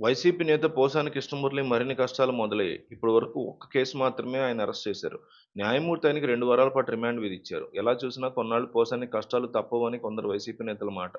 YCP నేత పోసాని కృష్ణమురళి మరిన్ని కష్టాలు మొదలయ్యాయి. ఇప్పటి వరకు ఒక్క కేసు మాత్రమే ఆయన అరెస్ట్ చేశారు. న్యాయమూర్తి ఆయనకి రెండు వారాల పాటు రిమాండ్ విధించారు. ఎలా చూసినా కొన్నాళ్ళు పోసాని కష్టాలు తప్పవని కొందరు వైసీపీ నేతల మాట.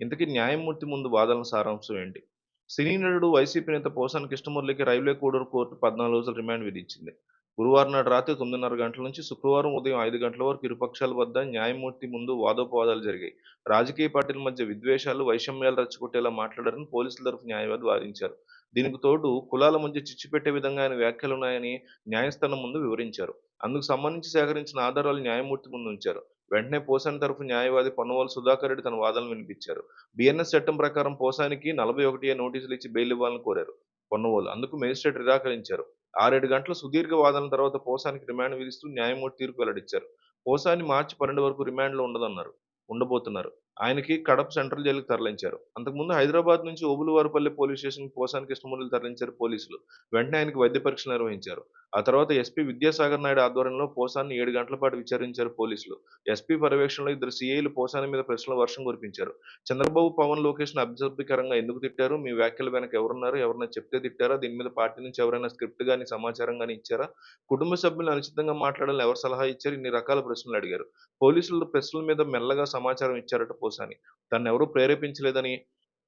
ఇంతకీ న్యాయమూర్తి ముందు వాదన సారాంశం ఏంటి? సినీ నటుడు వైసీపీ నేత పోసాని కృష్ణమురళికి రైల్వే కూడూరు కోర్టు పద్నాలుగు రోజులు రిమాండ్ విధించింది. గురువారం నాడు రాత్రి తొమ్మిదిన్నర గంటల నుంచి శుక్రవారం ఉదయం ఐదు గంటల వరకు ఇరుపక్షాల వద్ద న్యాయమూర్తి ముందు వాదోపవాదాలు జరిగాయి. రాజకీయ పార్టీల మధ్య విద్వేషాలు వైషమ్యాలు రచ్చగొట్టేలా మాట్లాడారని పోలీసుల తరఫు న్యాయవాది వాదించారు. దీనికి తోడు కులాల మధ్య చిచ్చుపెట్టే విధంగా ఆయన వ్యాఖ్యలున్నాయని న్యాయస్థానం ముందు వివరించారు. అందుకు సంబంధించి సేకరించిన ఆధారాలు న్యాయమూర్తి ముందు ఉంచారు. వెంటనే పోసాని తరఫు న్యాయవాది పొన్నవాళ్ళు సుధాకర్ రెడ్డి తన వాదనలు వినిపించారు. బిఎన్ఎస్ చట్టం ప్రకారం పోసానికి నలభై ఒకటి నోటీసులు ఇచ్చి బెయిల్ ఇవ్వాలని కోరారు పొన్నవోలు అందుకు మేజిస్ట్రేట్ నిరాకరించారు. ఆరేడు గంటల సుదీర్ఘ వాదనల తర్వాత పోసానికి రిమాండ్ విధిస్తూ న్యాయమూర్తి తీర్పు వెల్లడించారు. పోసాని మార్చి పన్నెండు వరకు రిమాండ్లో ఉండదన్నారు ఉండబోతున్నారు. ఆయనకి కడప సెంట్రల్ జైలుకి తరలించారు. అంతకుముందు హైదరాబాద్ నుంచి ఓబులవారిపల్లి పోలీస్ స్టేషన్ పోసాని కృష్ణమూర్తిని తరలించారు పోలీసులు. వెంటనే ఆయనకి వైద్య పరీక్షలు నిర్వహించారు. ఆ తర్వాత ఎస్పీ విద్యాసాగర్ నాయుడు ఆధ్వర్యంలో పోసాన్ని ఏడు గంటల పాటు విచారించారు పోలీసులు. ఎస్పీ పర్యవేక్షణలో ఇద్దరు సీఐలు పోసాని మీద ప్రశ్నల వర్షం కురిపించారు. చంద్రబాబు పవన్ లోకేష్ను అభ్యర్థికరంగా ఎందుకు తిట్టారు? మీ వ్యాఖ్యల వెనక ఎవరున్నారు? ఎవరైనా చెప్తే తిట్టారా? దీని మీద పార్టీ నుంచి ఎవరైనా స్క్రిప్ట్ కానీ సమాచారం కానీ ఇచ్చారా? కుటుంబ సభ్యులు అనుచితంగా మాట్లాడాలని ఎవరు సలహా ఇచ్చారు? ఇన్ని రకాల ప్రశ్నలు అడిగారు. పోలీసులు ప్రశ్నల మీద మెల్లగా సమాచారం ఇచ్చారట పోసాని. తను ఎవరూ ప్రేరేపించలేదని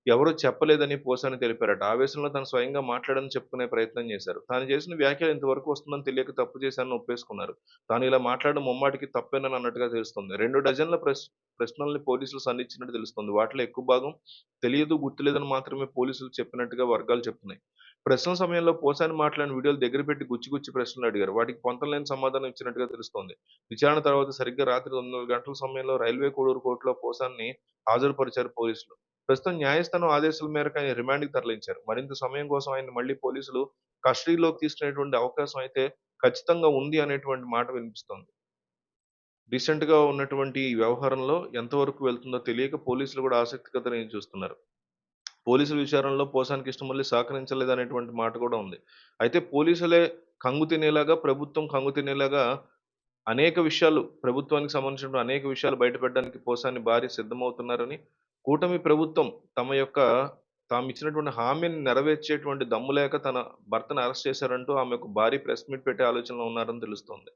ఎవరూ చెప్పలేదని పోసాని తెలిపారట. ఆవేశంలో తను స్వయంగా మాట్లాడని చెప్పుకునే ప్రయత్నం చేశారు. తాను చేసిన వ్యాఖ్యలు ఇంతవరకు వస్తుందని తెలియక తప్పు చేశానని ఒప్పేసుకున్నారు. తాను ఇలా మాట్లాడడం ముమ్మాటికి తప్పేనని అన్నట్టుగా తెలుస్తుంది. రెండు డజన్ల ప్రశ్ ప్రశ్నల్ని పోలీసులు సంధించినట్టు తెలుస్తుంది. వాటిలో ఎక్కువ భాగం తెలియదు గుర్తులేదని మాత్రమే పోలీసులు చెప్పినట్టుగా వర్గాలు చెప్తున్నాయి. ప్రశ్నల సమయంలో పోసాని మాట్లాడిన వీడియోలు దగ్గర పెట్టి గుచ్చి గుచ్చి ప్రశ్నలు అడిగారు. వాటికి పొంతలేని సమాధానం ఇచ్చినట్టుగా తెలుస్తోంది. విచారణ తర్వాత సరిగ్గా రాత్రి తొమ్మిది గంటల సమయంలో రైల్వే కోడూరు కోర్టులో పోసాన్ని హాజరుపరిచారు పోలీసులు. ప్రస్తుతం న్యాయస్థానం ఆదేశాల మేరకు ఆయన రిమాండ్కి తరలించారు. మరింత సమయం కోసం ఆయన మళ్ళీ పోలీసులు కస్టడీలోకి తీసుకునేటువంటి అవకాశం అయితే ఖచ్చితంగా ఉంది అనేటువంటి మాట వినిపిస్తోంది. రీసెంట్గా ఉన్నటువంటి ఈ వ్యవహారంలో ఎంతవరకు వెళ్తుందో తెలియక పోలీసులు కూడా ఆసక్తికరంగా చూస్తున్నారు? పోలీసుల విచారణలో పోసాని సహకరించలేదు సహకరించలేదనేటువంటి మాట కూడా ఉంది. అయితే పోలీసులే కంగు తినేలాగా ప్రభుత్వం కంగు తినేలాగా అనేక విషయాలు ప్రభుత్వానికి సంబంధించిన అనేక విషయాలు బయటపెట్టడానికి పోసాని భారీ సిద్ధమవుతున్నారని కూటమి ప్రభుత్వం తమ యొక్క తాము ఇచ్చినటువంటి హామీని నెరవేర్చేటువంటి దమ్ము లేక తన భర్తను అరెస్ట్ చేశారంటూ ఆమె ఒక భారీ ప్రెస్ మీట్ పెట్టే ఆలోచనలో ఉన్నారని తెలుస్తోంది.